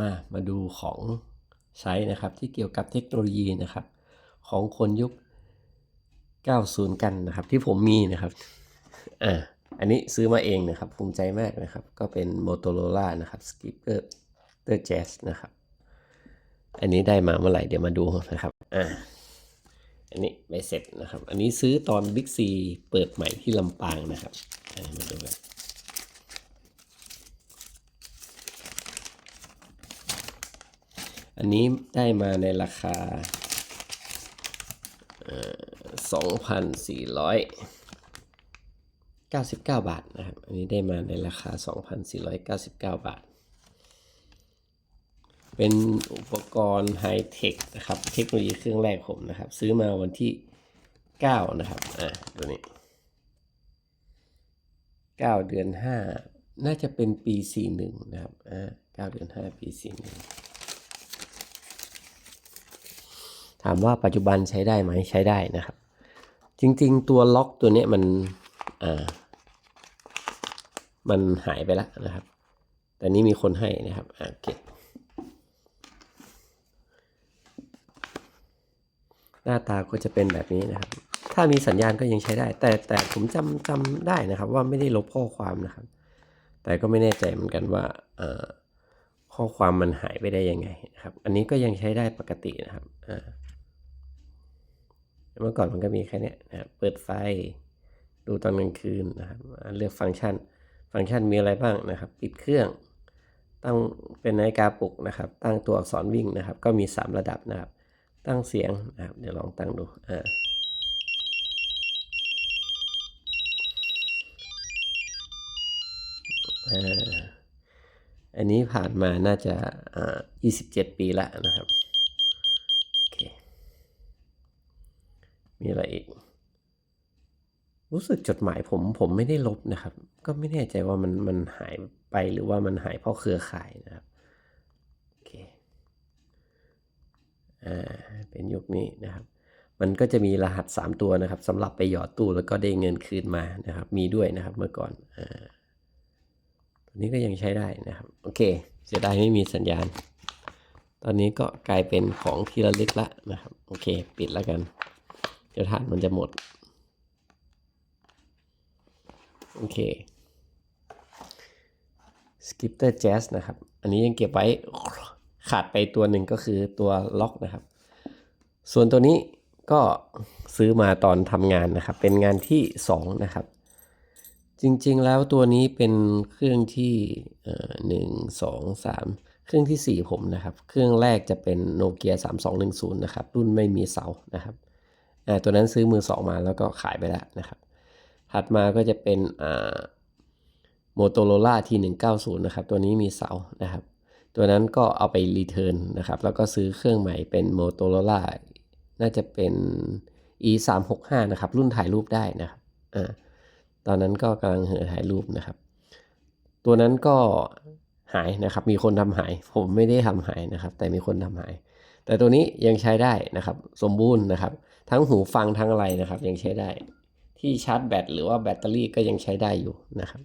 มามาดูของใช้นะครับที่เกี่ยวกับเทคโนโลยีนะครับ ของคนยุค 90 กันนะครับ ที่ผมมีนะครับอ่าอันนี้ซื้อมาเองนะครับ ภูมิใจมากนะครับ ก็เป็น Motorola นะครับ Skipper The Jazz นะครับ อันนี้ได้มาเมื่อไหร่เดี๋ยวมาดูนะครับอ่าอันนี้ใบเสร็จนะครับ อันนี้ซื้อตอน Big C เปิดใหม่ที่ลำปางนะครับมาดูกัน อันนี้ได้มาในราคาสองพันสี่ร้อยเก้าสิบเก้าบาทนะครับ อันนี้ได้มาในราคาสองพันสี่ร้อยเก้าสิบเก้าบาท เป็นอุปกรณ์ไฮเทคนะครับ เทคโนโลยีเครื่องแรกผมนะครับ ซื้อมาวันที่เก้านะครับ อ่าตัวนี้เก้าเดือนห้าน่าจะเป็นปีสี่หนึ่งนะครับ อ่าเก้าเดือนห้าปีสี่หนึ่ง ถามว่าปัจจุบันใช้ได้ไหมใช้ได้นะครับ จริงๆ ตัวล็อกตัวนี้มันอ่ามันหายไปแล้วนะครับ แต่นี้มีคนให้นะครับโอเก็บหน้าตาก็จะเป็นแบบนี้นะครับ ถ้ามีสัญญาณก็ยังใช้ได้ แต่แต่ผมจำจำได้นะครับ ว่าไม่ได้ลบข้อความนะครับ แต่ก็ไม่แน่ใจเหมือนกันว่าข้อความมันหายไปได้ยังไงนะครับ อันนี้ก็ยังใช้ได้ปกตินะครับอ่า มื่อก่อนมันก็มีแค่นี้นะครับเปิดไฟ ดูตอนกลางคืนนะครับ เลือกฟังก์ชัน ฟังก์ชันมีอะไรบ้างนะครับ ปิดเครื่อง ตั้งเป็นนาฬิกาปลุกนะครับ ตั้งตัวอักษรวิ่งนะครับ ก็มี 3 ระดับนะครับ ตั้งเสียงนะครับ เดี๋ยวลองตั้งดู อ่าอันนี้ผ่านมาน่าจะอ่า27 ปีล้วนะครับ โอเค มีอะไรอีก รู้สึกจดหมายผมผมไม่ได้ลบนะครับ ก็ไม่แน่ใจว่ามันมันหายไปหรือว่ามันหายเพราะเครือข่ายนะครับโอเคอ่าเป็นยุคนี้นะครับ มันก็จะมีรหัส 3 ตัวนะครับสำหรับไปหยอดตู้แล้วก็ได้เงินคืนมานะครับ มีด้วยนะครับเมื่อก่อนอ่าตัวนี้ก็ยังใช้ได้นะครับ โอเคเสียดายไม่มีสัญญาณ ตอนนี้ก็กลายเป็นของที่ระลึกละนะครับ โอเค ปิดแล้วกัน เดี๋ยวฐานมันจะหมด โอเค Skipper Jazz นะครับ อันนี้ยังเก็บไว้ขาดไปตัวหนึ่งก็คือตัวล็อกนะครับ ส่วนตัวนี้ก็ซื้อมาตอนทำงานนะครับ เป็นงานที่ 2 นะครับ จริงๆแล้วตัวนี้เป็นเครื่องที่หนึ่งสองสามเครื่องที่ 4 ผมนะครับ เครื่องแรกจะเป็นโนเกีย3210นะครับ รุ่นไม่มีเสานะครับ อ่าตัวนั้นซื้อมือสองมาแล้วก็ขายไปแล้วนะครับ ถัดมาก็จะเป็นอ่าโมโตโรล่าที190นย์นะครับตัวนี้มีเสานะครับ ตัวนั้นก็เอาไปรีเทิร์นนะครับ แล้วก็ซื้อเครื่องใหม่เป็นโมโตโรล่าน่าจะเป็น e 3 6 5นะครับ รุ่นถ่ายรูปได้นะครับอ่าตอนนั้นก็กำลังเหอถ่ายรูปนะครับ ตัวนั้นก็หายนะครับ มีคนทำหาย ผมไม่ได้ทำหายนะครับ แต่มีคนทำหาย แต่ตัวนี้ยังใช้ได้นะครับ สมบูรณ์นะครับ ทั้งหูฟังทั้งอะไรนะครับ ยังใช้ได้ ที่ชาร์จแบตหรือว่าแบตเตอรี่ก็ยังใช้ได้อยู่นะครับ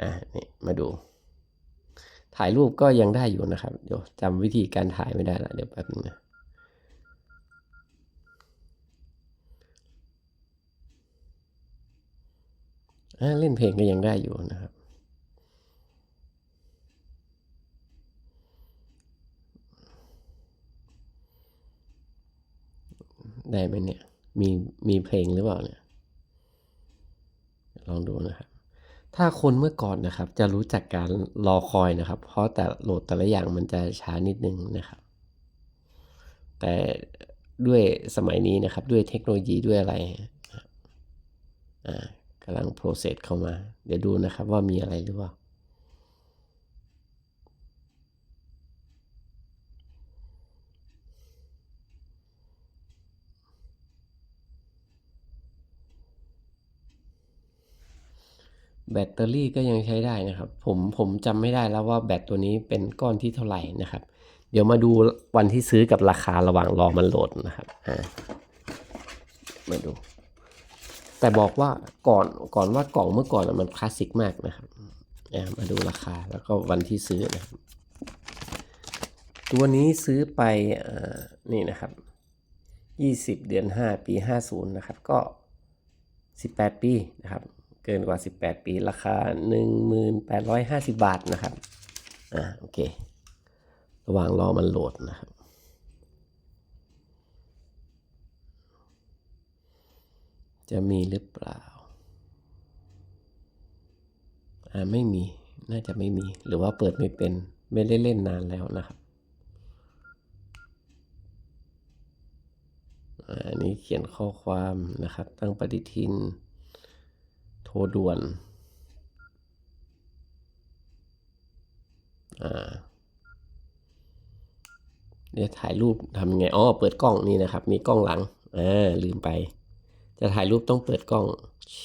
อ่านี่มาดู ถ่ายรูปก็ยังได้อยู่นะครับเดี๋ยวจำวิธีการถ่ายไม่ได้ละเดี๋ยวแป๊บนึงนะอ่าเล่นเพลงก็ยังได้อยู่นะครับ ได้ไหมเนี่ย มีมีเพลงหรือเปล่าเนี่ย ลองดูนะครับ ถ้าคนเมื่อก่อนนะครับ จะรู้จักการรอคอยนะครับ เพราะแต่โหลดแต่ละอย่างมันจะช้านิดนึงนะครับ แต่ด้วยสมัยนี้นะครับ ด้วยเทคโนโลยีด้วยอะไรครับอ่ากำลังโปรเซสเข้ามา เดี๋ยวดูนะครับว่ามีอะไรหรือเปล่า แบตเตอรี่ก็ยังใช้ได้นะครับ ผมผมจำไม่ได้แล้วว่าแบตตัวนี้เป็นก้อนที่เท่าไหร่นะครับ เดี๋ยวมาดูวันที่ซื้อกับราคาระหว่างรอมันโหลดนะครับอ่ามาดู แต่บอกว่าก่อนก่อนว่ากล่องเมื่อก่อนมันคลาสสิกมากนะครับมาดูราคาแล้วก็วันที่ซื้อนะครับตัวนี้ซื้อไปอนี่นะครับยี่สิบเดือนห้าปีห้าศูนย์นะครับ ก็สิบแปดปีนะครับ เกินกว่าสิบแปดปีราคาหนึ่งหมื่นแปดร้อยห้าสิบาทนะครับ อ่าโอเค ระหว่างรอมันโหลดนะครับ จะมีหรือเปล่า อ่าไม่มี น่าจะไม่มี หรือว่าเปิดไม่เป็น ไม่ได้เล่นนานแล้วนะครับอ่าอันนี้เขียนข้อความนะครับ ตั้งปฏิทิน ด่วนอ่าเดี๋ยวถ่ายรูปทำไงอ๋อเปิดกล้องนี่นะครับ มีกล้องหลังอ่าลืมไป จะถ่ายรูปต้องเปิดกล้อง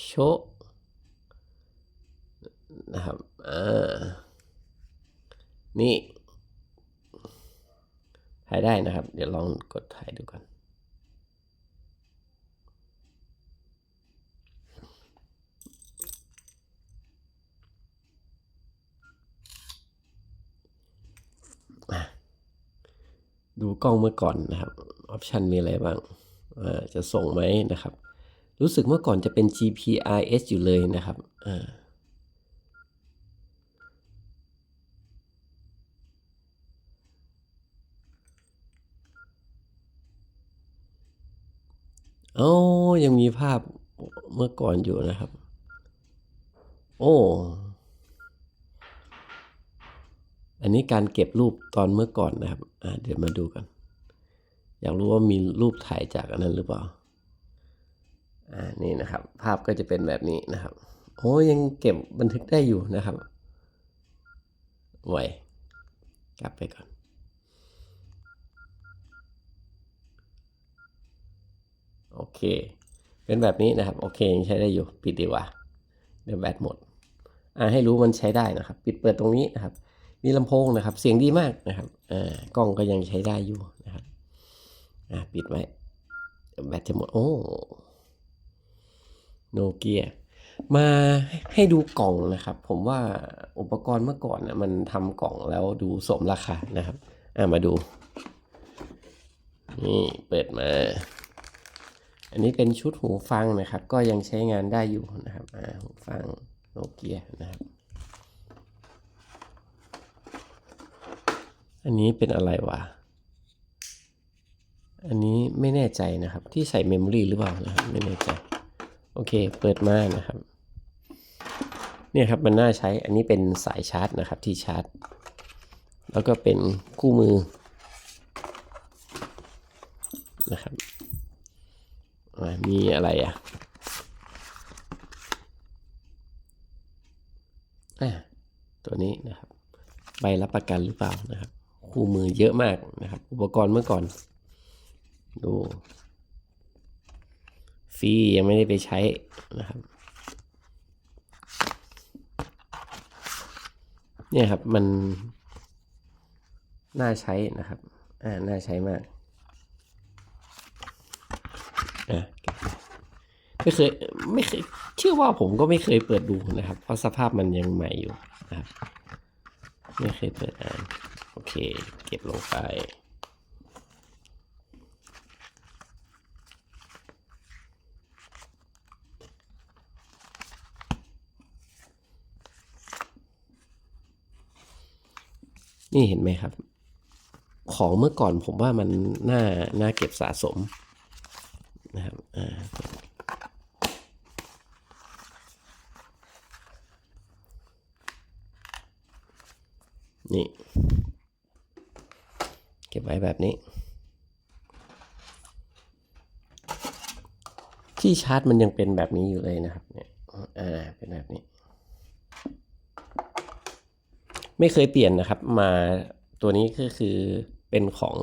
โชะนะครับอ่านี่ถ่ายได้นะครับ เดี๋ยวลองกดถ่ายดูก่อน ดูกล้องเมื่อก่อนนะครับออปชันมีอะไรบ้างาจะส่งไหมนะครับ รู้สึกเมื่อก่อนจะเป็น GPRS อยู่เลยนะครับอ่าโอ้ยังมีภาพเมื่อก่อนอยู่นะครับ โอ้ อันนี้การเก็บรูปตอนเมื่อก่อนนะครับอ่าเดี๋ยวมาดูกัน อยากรู้ว่ามีรูปถ่ายจากอันนั้นหรือเปล่าอ่านี่นะครับ ภาพก็จะเป็นแบบนี้นะครับโอ้ยังเก็บบันทึกได้อยู่นะครับไวกลับไปก่อน โอเค เป็นแบบนี้นะครับ โอเคยังใช้ได้อยู่ ปิดดีกว่า เดี๋ยวแบตหมด อ่าให้รู้มันใช้ได้นะครับ ปิดเปิดตรงนี้นะครับ มีลำโพงนะครับ เสียงดีมากนะครับอ่ากล้องก็ยังใช้ได้อยู่นะครับอ่าปิดไว้แบตจะหมดโอ้โนเกียมาให้ดูกล่องนะครับ ผมว่าอุปกรณ์เมื่อก่อนนะมันทำกล่องแล้วดูสมราคานะครับอ่ามาดูนี่เปิดมา อันนี้เป็นชุดหูฟังนะครับ ก็ยังใช้งานได้อยู่นะครับหูฟังโนเกียนะครับ อันนี้เป็นอะไรวะ อันนี้ไม่แน่ใจนะครับ ที่ใส่เมมโมรีหรือเปล่านะครับไม่แน่ใจ โอเค เปิดมานะครับ เนี่ยครับมันน่าใช้ อันนี้เป็นสายชาร์จนะครับที่ชาร์จ แล้วก็เป็นคู่มือนะครับ มีอะไรอะอ่าตัวนี้นะครับ ใบรับประกันหรือเปล่านะครับ คู่มือเยอะมากนะครับ อุปกรณ์เมื่อก่อนดูฟรียังไม่ได้ไปใช้นะครับเนี่ยครับมันน่าใช้นะครับ อ่า น่าใช้มากอะไม่เคยไม่เคยเชื่อว่าผมก็ไม่เคยเปิดดูนะครับ เพราะสภาพมันยังใหม่อยู่นะครับ ไม่เคยเปิดอ่าน โอเค เก็บลงไป นี่เห็นไหมครับ ของเมื่อก่อนผมว่ามันน่าน่าเก็บสะสมนะครับอ่านี่ ว้แบบนี้ ที่ชาร์จมันยังเป็นแบบนี้อยู่เลยนะครับเนี่ยอ่าเป็นแบบนี้ ไม่เคยเปลี่ยนนะครับ มาตัวนี้ก็คือเป็นของ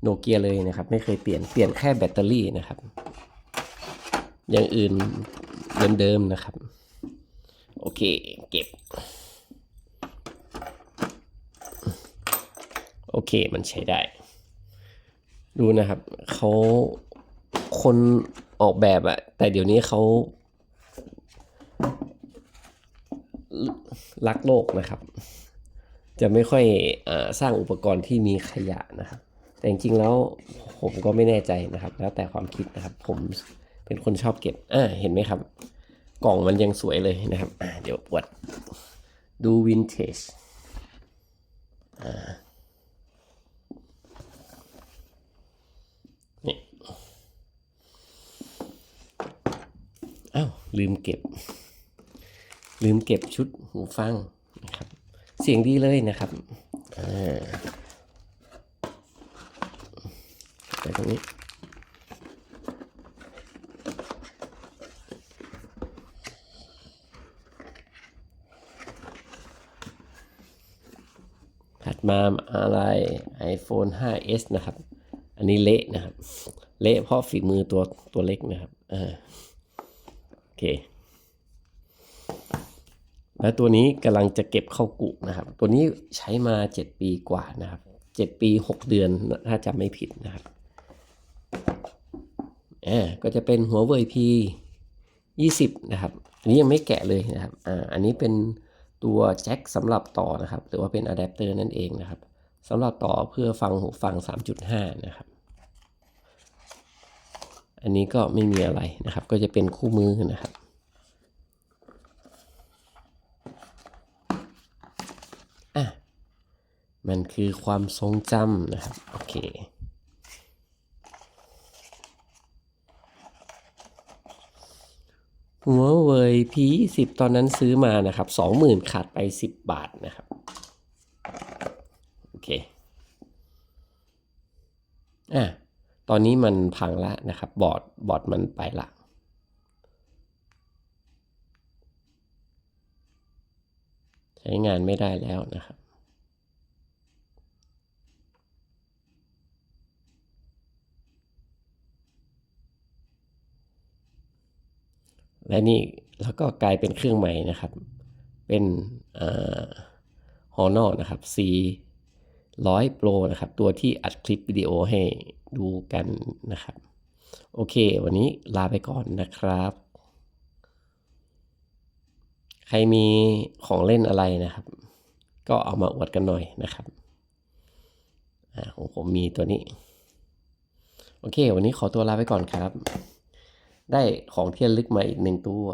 โนเกียเลยนะครับ ไม่เคยเปลี่ยนเปลี่ยนแค่แบตเตอรี่นะครับ อย่างอื่นเดิมๆนะครับ โอเค เก็บ โอเคมันใช้ได้ ดูนะครับเขาคนออกแบบอะแต่เดี๋ยวนี้เขารักโลกนะครับ จะไม่ค่อยอสร้างอุปกรณ์ที่มีขยะนะครับ แต่จริงๆแล้วผมก็ไม่แน่ใจนะครับ แล้วแต่ความคิดนะครับ ผมเป็นคนชอบเก็บอ่าเห็นไหมครับ กล่องมันยังสวยเลยนะครับ อ่าเดี๋ยวปวดดูวินเทจนี่อ้าว ลืมเก็บ ลืมเก็บชุดหูฟังนะครับ เสียงดีเลยนะครับอ่าไปตรงนี้ถัดมาอะไร iPhone 5s นะครับ อันนี้เละนะครับ เละเพราะฝีมือตัวตัวเล็กนะครับอ่า เคแล้วตัวนี้กำลังจะเก็บเข้ากุนะครับ ตัวนี้ใช้มา 7 ปีกว่านะครับ 7 ปี 6 เดือนถ้าจำไม่ผิดนะครับอ่าก็จะเป็นหัวเว่ย P 20 นะครับ อันนี้ยังไม่แกะเลยนะครับอ่าอันนี้เป็นตัวแจ็คสำหรับต่อนะครับ หรือว่าเป็นอะแดปเตอร์นั่นเองนะครับสำหรับต่อเพื่อฟังหูฟัง 3.5 นะครับ อันนี้ก็ไม่มีอะไรนะครับ ก็จะเป็นคู่มือนะครับ อะ มันคือความทรงจำนะครับ โอเคหัวเว่ย P20 ตอนนั้นซื้อมานะครับ20,000ขาดไป10บาทนะครับ โอเค อะ ตอนนี้มันพังละนะครับ บอร์ดบอร์ดมันไปละใช้งานไม่ได้แล้วนะครับและนี่แล้วก็กลายเป็นเครื่องใหม่นะครับ เป็นฮอนอนะครับ C 100 Pro นะครับ ตัวที่อัดคลิปวิดีโอให้ดูกันนะครับ โอเค วันนี้ลาไปก่อนนะครับ ใครมีของเล่นอะไรนะครับ ก็เอามาอวดกันหน่อยนะครับอของผมมีตัวนี้ โอเค วันนี้ขอตัวลาไปก่อนครับ ได้ของเที่ระลึกมาอีกหนึ่งตัว